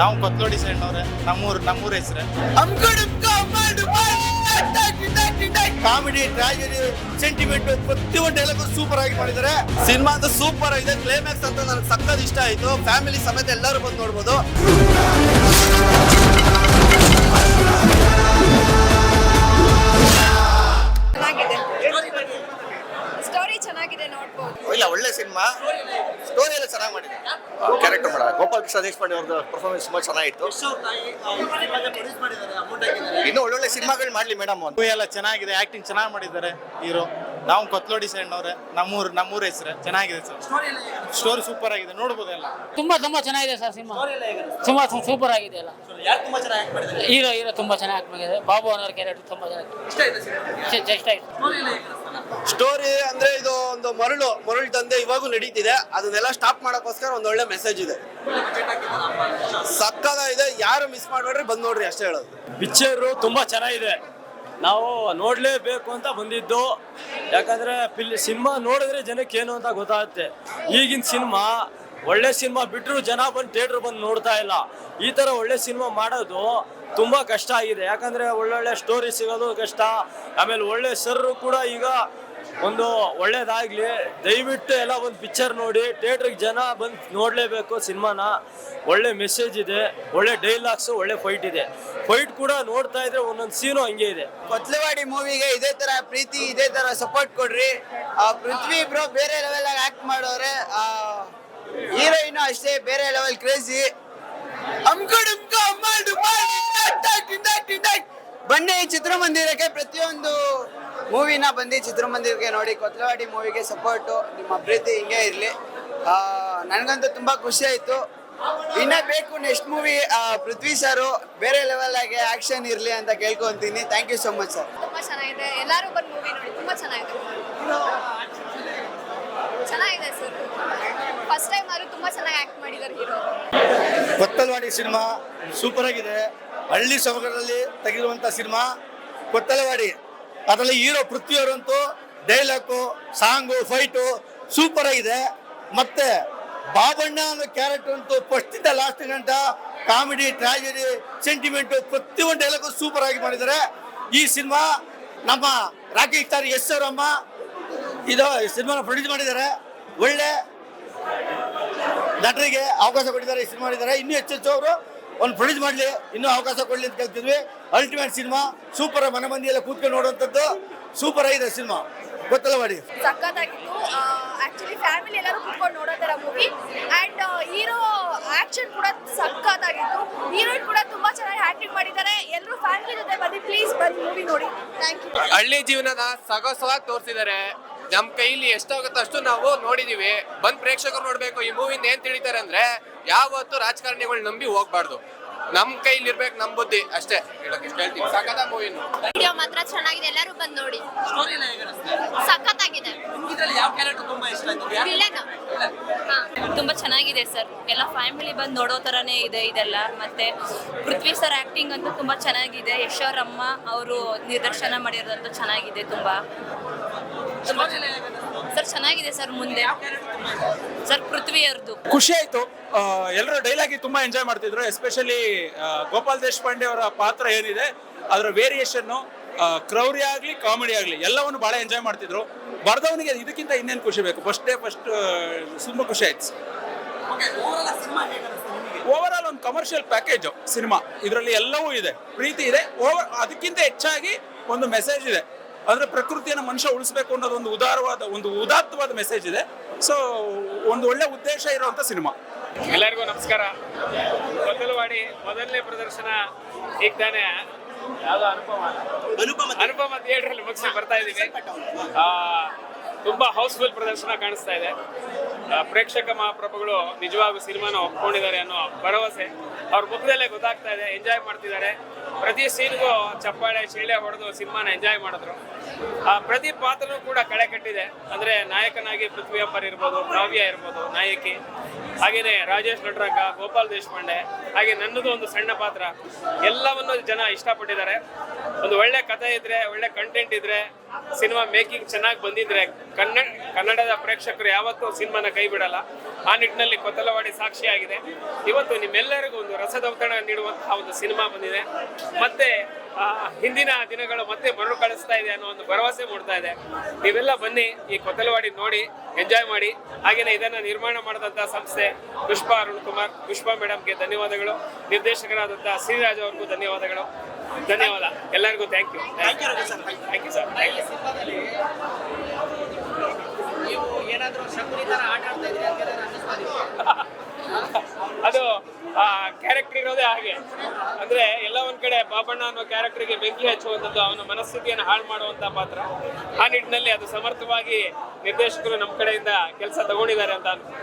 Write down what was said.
ನಾವು ಕೊತ್ಲೋಡಿ ಸೈಡ್ನವ್ರೆ ನಮ್ಮೂರ್ ನಮ್ಮೂರ ಹೆಸರು. ಕಾಮಿಡಿ ಟ್ರಾಜಿಡಿ ಸೆಂಟಿಮೆಂಟ್ ಪ್ರತಿಯೊಂದು ಡೈಲಾಗು ಸೂಪರ್ ಆಗಿ ಮಾಡಿದ್ದಾರೆ. ಸಿನಿಮಾ ಅಂತ ಸೂಪರ್ ಆಗಿದೆ ಕ್ಲೈಮ್ಯಾಕ್ಸ್ ಅಂತ ನನಗೆ ಸಕ್ಕತ್ ಇಷ್ಟ ಆಯ್ತು. ಫ್ಯಾಮಿಲಿ ಸಮೇತ ಎಲ್ಲರೂ ಬಂದು ನೋಡ್ಬೋದು. ಚೆನ್ನಾಗಿದೆ. ಸ್ಟೋರಿ ಚೆನ್ನಾಗಿದೆ ನೋಡ್ಬೋದು. ಇಲ್ಲ ಒಳ್ಳೆ ಸಿನಿಮಾ. ಸ್ಟೋರಿ ಎಲ್ಲ ಚೆನ್ನಾಗಿ ಮಾಡಿದೆ ಕ್ಯಾರೆಕ್ಟರ್ ಮಾಡ ಗೋಪಾಲ್ ಕೃಷ್ಣ ದೇಶಪಾಂಡೆ ಅವ್ರದ್ದು ಪರ್ಫಾರ್ಮೆನ್ಸ್ ತುಂಬಾ ಚೆನ್ನಾಗಿತ್ತು. ಇನ್ನು ಒಳ್ಳೊಳ್ಳೆ ಸಿನಿಮಾಗಳು ಮಾಡ್ಲಿ ಮೇಡಮ್ ಅಂತ ಎಲ್ಲ ಚೆನ್ನಾಗಿದೆ ಆಕ್ಟಿಂಗ್ ಚೆನ್ನಾಗಿ ಮಾಡಿದ್ದಾರೆ ಹೀರೋ. ನಾವು ಕೊತ್ಲೋಡಿ ಸೈಡ್ನವ್ರೆ ನಮ್ಮೂರು ನಮ್ಮೂರ ಹೆಸರು. ಚೆನ್ನಾಗಿದೆ ಸರ್. ಸ್ಟೋರಿ ಸೂಪರ್ ಆಗಿದೆ ನೋಡ್ಬೋದು ಎಲ್ಲ ತುಂಬಾ ತುಂಬಾ ಚೆನ್ನಾಗಿದೆ ಸರ್ ಸಿನಿಮಾ. ತುಂಬಾ ಸೂಪರ್ ಆಗಿದೆ ಎಲ್ಲ. ಹೀರೋ ಹೀರೋ ತುಂಬಾ ಚೆನ್ನಾಗಿ ಮಾಡಿದ್ದಾರೆ. ಬಾಬು ಅನ್ನೋರ್ ಕ್ಯಾರೆಕ್ಟರ್ ತುಂಬಾ ಚೆನ್ನಾಗಿ ಇಷ್ಟ ಆಯ್ತು. ಸ್ಟೋರಿ ಅಂದ್ರೆ ಮರಳು ಮರಳು ದಂಧೆ ಇವಾಗೂ ನಡೀತಿದೆ. ಅದನ್ನೆಲ್ಲ ಸ್ಟಾಪ್ ಮಾಡೋಕ್ಕೋಸ್ಕರ ಒಂದು ಒಳ್ಳೆ ಮೆಸೇಜ್ ಇದೆ. ಸಕ್ಕದ ಇದೆ, ಯಾರು ಮಿಸ್ ಮಾಡ್ಬೇಡ್ರಿ ಬಂದು ನೋಡ್ರಿ ಅಷ್ಟೇ ಹೇಳೋದು. ಪಿಕ್ಚರು ತುಂಬಾ ಚೆನ್ನಾಗಿದೆ. ನಾವು ನೋಡ್ಲೇಬೇಕು ಅಂತ ಬಂದಿದ್ದು. ಯಾಕಂದ್ರೆ ಸಿನಿಮಾ ನೋಡಿದ್ರೆ ಜನಕ್ಕೆ ಏನು ಅಂತ ಗೊತ್ತಾಗುತ್ತೆ. ಈಗಿನ ಸಿನಿಮಾ, ಒಳ್ಳೆ ಸಿನಿಮಾ ಬಿಟ್ಟರು ಜನ ಬಂದು ಥಿಯೇಟ್ರ್ ಬಂದು ನೋಡ್ತಾ ಇಲ್ಲ. ಈ ಥರ ಒಳ್ಳೆ ಸಿನಿಮಾ ಮಾಡೋದು ತುಂಬಾ ಕಷ್ಟ ಆಗಿದೆ. ಯಾಕಂದ್ರೆ ಒಳ್ಳೊಳ್ಳೆ ಸ್ಟೋರಿ ಸಿಗೋದು ಕಷ್ಟ. ಆಮೇಲೆ ಒಳ್ಳೆ ಸರ್ರು ಕೂಡ ಈಗ ಒಂದು ಒಳ್ಳೇದಾಗ್ಲಿ. ದಯವಿಟ್ಟು ಎಲ್ಲ ಒಂದು ಪಿಕ್ಚರ್ ನೋಡಿ. ಥಿಯೇಟ್ರಿಗೆ ಜನ ಬಂದು ನೋಡಲೇಬೇಕು ಸಿನಿಮಾನ. ಒಳ್ಳೆ ಮೆಸೇಜ್ ಇದೆ. ಒಳ್ಳೆ ಡೈಲಾಗ್ಸ್ ಒಳ್ಳೆ ಫೈಟ್ ಇದೆ. ಫೈಟ್ ಕೂಡ ನೋಡ್ತಾ ಇದ್ರೆ ಒಂದೊಂದು ಸೀನು ಹಂಗೆ ಇದೆ. ಕೊತ್ಲವಾಡಿ ಮೂವಿಗೆ ಇದೇ ತರ ಪ್ರೀತಿ, ಇದೇ ತರ ಸಪೋರ್ಟ್ ಕೊಡ್ರಿ. ಪೃಥ್ವಿ ಬ್ರೋ ಬೇರೆ ಲೆವೆಲ್ ಆಕ್ಟ್ ಮಾಡೋರೆ. ಹೀರೋಯಿನ್ ಅಷ್ಟೇ, ಬೇರೆ ಲೆವೆಲ್ ಕ್ರೇಜಿ ಬನ್ನಿ ಚಿತ್ರಮಂದಿರಕ್ಕೆ ಪ್ರತಿಯೊಂದು ಮೂವಿನ ಬಂದು ಚಿತ್ರಮಂದಿರಕ್ಕೆ ನೋಡಿ ಕೊತ್ಲವಾಡಿ ಮೂವಿಗೆ ಸಪೋರ್ಟು ನಿಮ್ಮ ಅಭಿವೃದ್ಧಿ ಹಿಂಗೆ ಇರಲಿ. ನನಗಂತೂ ತುಂಬ ಖುಷಿ ಆಯಿತು. ಇನ್ನ ಬೇಕು ನೆಕ್ಸ್ಟ್ ಮೂವಿ ಪೃಥ್ವಿ ಸರ್ ಬೇರೆ ಲೆವೆಲ್ ಆಗಿ ಆಕ್ಷನ್ ಇರಲಿ ಅಂತ ಕೇಳ್ಕೊಂತೀನಿ. Thank you so much sir ತುಂಬ ಚೆನ್ನಾಗಿದೆ. ಎಲ್ಲರೂ ಬಂದು ಮೂವಿ ನೋಡಿ ತುಂಬ ಚೆನ್ನಾಗಿದೆ. ಚೆನ್ನಾಗಿದೆ ಸರ್ ಫಸ್ಟ್ ಟೈಮ್ ಆದ್ರೂ ತುಂಬ ಚೆನ್ನಾಗಿ ಆಕ್ಟ್ ಮಾಡಿದ್ದಾರೆ ಹೀರೋ. ಕೊತ್ತಲವಾಡಿ ಸಿನಿಮಾ ಸೂಪರ್ ಆಗಿದೆ. ಹಳ್ಳಿ ಸೊಗರಲ್ಲಿ ತೆಗೆದಿರುವಂಥ ಸಿನಿಮಾ ಕೊತ್ತಲವಾಡಿ. ಅದರಲ್ಲಿ ಹೀರೋ ಪೃಥ್ವಿಯವರಂತೂ ಡೈಲಾಗು, ಸಾಂಗು, ಫೈಟು ಸೂಪರ್ ಆಗಿದೆ. ಮತ್ತೆ ಬಾಬಣ್ಣ ಅನ್ನೋ ಕ್ಯಾರೆಕ್ಟರ್ ಅಂತೂ ಫಸ್ಟಿಂದ ಲಾಸ್ಟ್ ಗಂಟ ಕಾಮಿಡಿ ಟ್ರಾಜಿಡಿ ಸೆಂಟಿಮೆಂಟು ಪ್ರತಿಯೊಂದು ಡೈಲಾಗು ಸೂಪರ್ ಆಗಿ ಮಾಡಿದ್ದಾರೆ. ಈ ಸಿನಿಮಾ ನಮ್ಮ ರಾಕಿ ಸ್ಟಾರ್ ಎಸ್ ಅವರಮ್ಮ ಇದು ಸಿನಿಮಾನ ಪ್ರೊಡ್ಯೂಸ್ ಮಾಡಿದ್ದಾರೆ. ಒಳ್ಳೆ ನಟರಿಗೆ ಅವಕಾಶ ಕೊಟ್ಟಿದ್ದಾರೆ, ಈ ಸಿನಿಮಾ ಮಾಡಿದ್ದಾರೆ. ಇನ್ನೂ ಹೆಚ್ಚು ಹೆಚ್ಚು ಅವರು ಒಂದು ಪ್ರೊಡ್ಯೂಸ್ ಮಾಡಲಿ, ಇನ್ನೂ ಅವಕಾಶ ಕೊಡಲಿ ಅಂತ ಕೇಳ್ತಿದ್ವಿ. ಅಲ್ಟಿಮೇಟ್ ಸಿನಿಮಾ ಸೂಪರ್ ಮನೆ ಮಂದಿ ಎಲ್ಲ ಕೂತ್ಕೊಂಡು ನೋಡುವಂಥದ್ದು ಸೂಪರ್ ಆಗಿದೆ ಸಿನಿಮಾ ಗೊತ್ತಲ್ಲ ಮಾಡಿ ಸಖತ್ತಾಗಿತ್ತು. ಆಕ್ಚುಲಿ ಫ್ಯಾಮಿಲಿ ಎಲ್ಲರೂ ಕೂತ್ಕೊಂಡು ನೋಡೋ ಥರ ಮೂವಿ ಆ್ಯಂಡ್ ಹೀರೋ ಆ್ಯಕ್ಷನ್ ಕೂಡ ಸಖತ್ತಾಗಿತ್ತು. ಹೀರೋಯಿನ್ ಕೂಡ ತುಂಬ ಚೆನ್ನಾಗಿ ಆ್ಯಕ್ಟಿಂಗ್ ಮಾಡಿದ್ದಾರೆ. ಎಲ್ಲರೂ ಫ್ಯಾಮಿಲಿ ಜೊತೆ ಬನ್ನಿ ಪ್ಲೀಸ್ ಬನ್ನಿ ಮೂವಿ ನೋಡಿ. ಥ್ಯಾಂಕ್ ಯು ಹಳ್ಳಿ ಜೀವನದ ಸೊಗಸವಾಗಿ ತೋರಿಸಿದ್ದಾರೆ. ನಮ್ಮ ಕೈಲಿ ಎಷ್ಟಾಗುತ್ತೋ ಅಷ್ಟು ನಾವು ನೋಡಿದೀವಿ. ಬಂದ್ ಪ್ರೇಕ್ಷಕರು ನೋಡಬೇಕು ಈ ಮೂವಿಯಿಂದ ಏನು ತಿಳಿತಾರೆ ಅಂದ್ರೆ ಯಾವತ್ತು ರಾಜಕಾರಣಿಗಳು ನಂಬಿ ಹೋಗ್ಬಾರ್ದು. ನಮ್ ಕೈಲಿರ್ಬೇಕು ನಮ್ ಬುದ್ಧಿ ಅಷ್ಟೇ. ಹೇಳಕ್ ಇಷ್ಟ ಹೇಳ್ತೀನಿ. ಸಕದ ಮೂವಿನ ವಿಡಿಯೋ ಮಾತ್ರ ಚೆನ್ನಾಗಿದೆ ಎಲ್ಲರೂ ಬಂದು ನೋಡಿ. ಸಖತ್ತಾಗಿದೆ. ವಿಲನ್ ತುಂಬಾ ಚೆನ್ನಾಗಿದೆ ಸರ್. ಎಲ್ಲ ಫ್ಯಾಮಿಲಿ ಬಂದು ನೋಡೋ ತರಾನೇ ಇದೆ ಇದೆಲ್ಲ. ಮತ್ತೆ ಪೃಥ್ವಿ ಸರ್ ಆಕ್ಟಿಂಗ್ ಅಂತೂ ತುಂಬಾ ಚೆನ್ನಾಗಿದೆ. ಯಶೋರಮ್ಮ ಅವರು ನಿರ್ದೇಶನ ಮಾಡಿರೋದಂತೂ ಚೆನ್ನಾಗಿದೆ ತುಂಬಾ. ತುಂಬಾ ಸರ್, ಚೆನ್ನಾಗಿದೆ ಸರ್ ಮುಂದೆ. ಸರ್, ಪೃಥ್ವಿ ಅವ್ರದ್ದು ಖುಷಿ ಆಯ್ತು. ಎಲ್ಲರೂ ಡೈಲಾಗಿ ತುಂಬಾ ಎಂಜಾಯ್ ಮಾಡ್ತಿದ್ರು ಎಸ್ಪೆಷಲಿ ಗೋಪಾಲ್ ದೇಶಪಾಂಡೆ ಅವರ ಪಾತ್ರ ಏನಿದೆ, ಅದರ ವೇರಿಯೇಷನ್ ಕ್ರೌರಿ ಆಗ್ಲಿ, ಕಾಮಿಡಿ ಆಗ್ಲಿ, ಎಲ್ಲವನ್ನು ಬಹಳ ಎಂಜಾಯ್ ಮಾಡ್ತಿದ್ರು. ಬರ್ದವನಿಗೆ ಇದಕ್ಕಿಂತ ಇನ್ನೇನು ಖುಷಿ ಬೇಕು? ಫಸ್ಟ್ ಡೇ ಫಸ್ಟ್ ತುಂಬಾ ಖುಷಿ ಆಯ್ತು. ಓವರ್ ಆಲ್ ಒಂದು ಕಮರ್ಷಿಯಲ್ ಪ್ಯಾಕೇಜ್ ಸಿನಿಮಾ. ಇದರಲ್ಲಿ ಎಲ್ಲವೂ ಇದೆ. ಪ್ರೀತಿ ಇದೆ. ಓವರ್ ಅದಕ್ಕಿಂತ ಹೆಚ್ಚಾಗಿ ಒಂದು ಮೆಸೇಜ್ ಇದೆ. ಅಂದ್ರೆ ಪ್ರಕೃತಿಯನ್ನು ಮನುಷ್ಯ ಉಳಿಸಬೇಕು ಅನ್ನೋದು ಒಂದು ಉದಾರವಾದ ಒಂದು ಉದಾತ್ತವಾದ ಮೆಸೇಜ್ ಇದೆ. ಸೊ ಒಂದು ಒಳ್ಳೆ ಉದ್ದೇಶ ಇರುವಂತ ಸಿನಿಮಾ ಎಲ್ಲರಿಗೂ ನಮಸ್ಕಾರ. ಮೊದಲವಾಡಿ ಮೊದಲನೇ ಪ್ರದರ್ಶನ ಈಗ ತಾನೇ ಯಾವ್ದೋ ಅನುಪಮ. ಅನುಪಮ ಥಿಯೇಟರ್ ಅಲ್ಲಿ ಮುಗಿಸಿ ಬರ್ತಾ ಇದ್ದೀವಿ. ಆ, ತುಂಬಾ ಹೌಸ್ಫುಲ್ ಪ್ರದರ್ಶನ ಕಾಣಿಸ್ತಾ ಇದೆ. ಪ್ರೇಕ್ಷಕ ಮಹಾಪ್ರಭುಗಳು ನಿಜವಾಗೂ ಸಿನಿಮಾನ ಒಪ್ಕೊಂಡಿದ್ದಾರೆ ಅನ್ನೋ ಭರವಸೆ. ಅವ್ರ ಮುಖದಲ್ಲೇ ಗೊತ್ತಾಗ್ತಾ ಇದೆ ಎಂಜಾಯ್ ಮಾಡ್ತಿದ್ದಾರೆ. ಪ್ರತಿ ಸೀನ್ಗೂ ಚಪ್ಪಾಳೆ ಶೀಳೆ ಹೊಡೆದು ಸಿನಿಮಾನ ಎಂಜಾಯ್ ಮಾಡಿದ್ರು. ಆ, ಪ್ರತಿ ಪಾತ್ರನೂ ಕೂಡ ಕಳೆ ಕಟ್ಟಿದೆ. ಅಂದರೆ ನಾಯಕನಾಗಿ ಪೃಥ್ವಿ ಅಪ್ಪರ್ ಇರ್ಬೋದು ಕಾವ್ಯ ಇರ್ಬೋದು ನಾಯಕಿ. ಹಾಗೆಯೇ ರಾಜೇಶ್ ನಟರಂಗ ಗೋಪಾಲ್ ದೇಶಪಾಂಡೆ ಹಾಗೆ ನನ್ನದು ಒಂದು ಸಣ್ಣ ಪಾತ್ರ. ಎಲ್ಲವನ್ನು ಜನ ಇಷ್ಟಪಟ್ಟಿದ್ದಾರೆ. ಒಂದು ಒಳ್ಳೆ ಕಥೆ ಇದ್ರೆ ಒಳ್ಳೆ ಕಂಟೆಂಟ್ ಇದ್ರೆ ಸಿನಿಮಾ ಮೇಕಿಂಗ್ ಚೆನ್ನಾಗಿ ಬಂದಿದ್ರೆ ಕನ್ನಡ ಕನ್ನಡದ ಪ್ರೇಕ್ಷಕರು ಯಾವತ್ತೂ ಸಿನಿಮಾನ ಕೈ ಬಿಡಲ್ಲ. ಆ ನಿಟ್ಟಿನಲ್ಲಿ ಕೊತ್ತಲವಾಡಿ ಸಾಕ್ಷಿಯಾಗಿದೆ. ಇವತ್ತು ನಿಮ್ಮೆಲ್ಲರಿಗೂ ಒಂದು ರಸದೌತಣ ನೀಡುವಂತಹ ಒಂದು ಸಿನಿಮಾ ಬಂದಿದೆ. ಮತ್ತೆ ಹಿಂದಿನ ದಿನಗಳು ಮತ್ತೆ ಮರುಕಳಿಸ್ತಾ ಇದೆ ಅನ್ನೋ ಒಂದು ಭರವಸೆ ಮೂಡ್ತಾ ಇದೆ. ನೀವೆಲ್ಲ ಬನ್ನಿ ಈ ಕೊತ್ತಲವಾಡಿ ನೋಡಿ ಎಂಜಾಯ್ ಮಾಡಿ. ಹಾಗೇನೆ ಇದನ್ನ ನಿರ್ಮಾಣ ಮಾಡಿದಂತಹ ಸಂಸ್ಥೆ ಪುಷ್ಪಾ ಅರುಣ್ ಕುಮಾರ್ ಪುಷ್ಪ ಮೇಡಮ್ಗೆ ಧನ್ಯವಾದಗಳು. ನಿರ್ದೇಶಕರಾದಂತಹ ಶ್ರೀರಾಜ್ ಅವ್ರಿಗೂ ಧನ್ಯವಾದಗಳು. ಧನ್ಯವಾದ. ಎಲ್ಲರಿಗೂ thank you thank you sir. Thank you ಅದು ಆ ಕ್ಯಾರೆಕ್ಟರ್ ಇರೋದೇ ಹಾಗೆ. ಅಂದ್ರೆ ಎಲ್ಲ ಒಂದ್ ಕಡೆ ಬಾಬಣ್ಣ ಅನ್ನೋ ಕ್ಯಾರೆಕ್ಟರ್ಗೆ ಬೆಂಕಿ ಹಚ್ಚುವಂಥದ್ದು ಅವನ ಮನಸ್ಥಿತಿಯನ್ನು ಹಾಳು ಮಾಡುವಂತ ಪಾತ್ರ. ಆ ನಿಟ್ಟಿನಲ್ಲಿ ಅದು ಸಮರ್ಥವಾಗಿ ನಿರ್ದೇಶಕರು ನಮ್ಮ ಕಡೆಯಿಂದ ಕೆಲಸ ತಗೊಂಡಿದ್ದಾರೆ ಅಂತ